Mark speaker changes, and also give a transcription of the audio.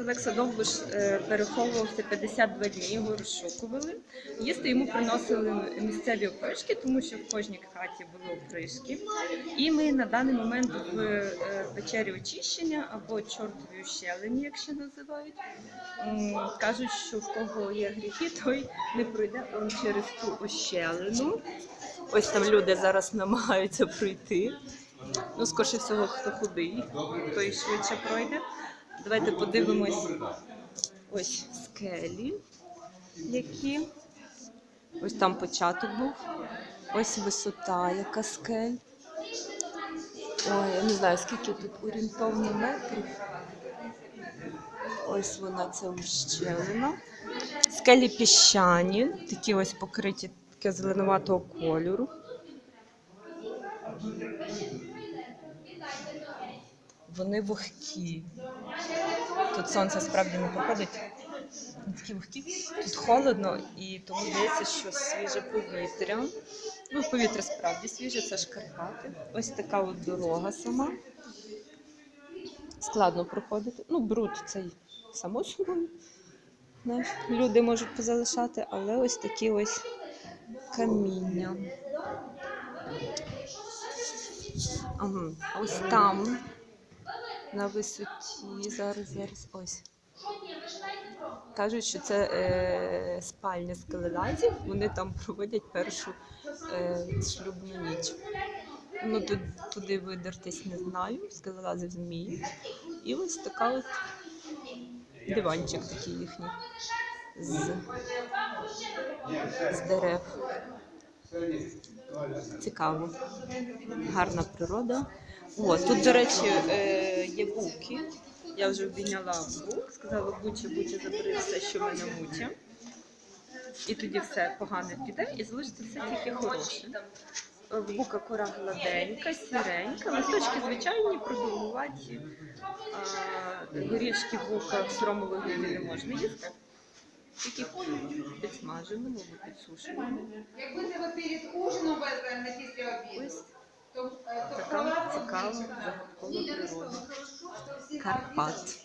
Speaker 1: Олекса Довбуш е, переховувався 52 дні, його розшукували. Їсти йому приносили місцеві опришки, тому що в кожній хаті були опришки. І ми на даний момент в е, печері очищення або чортовій ущелині, ще називають. Кажуть, що в кого є гріхи, той не пройде он через ту ущелину. Ось там люди зараз намагаються пройти. Ну, скоріше всього, хто худий, той швидше пройде. Давайте подивимось ось скелі, які. Ось там початок був. Ось висота, яка скель. Ой, я не знаю, скільки тут орієнтовно метрів. Ось вона це ущелина. Скелі піщані, такі ось покриті таке зеленуватого кольору. Вони вогкі. Тут сонце справді не проходить. Тут холодно і тому здається, що свіже повітря. Ну, повітря справді свіже, це ж Карпати. Ось така от дорога сама. Складно проходити. Ну, бруд цей само собою. Знаєш, люди можуть позалишати, але ось такі ось каміння. Ага, ось там на висоті. Зараз, зараз, ось. Кажуть, що це е, спальня скелелазів. Вони там проводять першу е, шлюбну ніч. Ну, тут, туди видертись не знаю, скелелази вміють. І ось така от диванчик такий їхній з, з дерев. Цікаво. Гарна природа. О, тут, до речі, е, є буки. Я вже обійняла бук, сказала Буча, Буча, забери все, що в мене муча. І тоді все погане піде і залишиться все тільки хороше. Е, В бука кора гладенька, сіренька, листочки звичайні, продовгуваті. А, Горішки бука в сиромовій глині не можна їсти. Тільки підсмаженому або підсушеному.
Speaker 2: Як будете ви перед ужином на після обіду, е,
Speaker 1: така цікава загадкова природа. Карпат.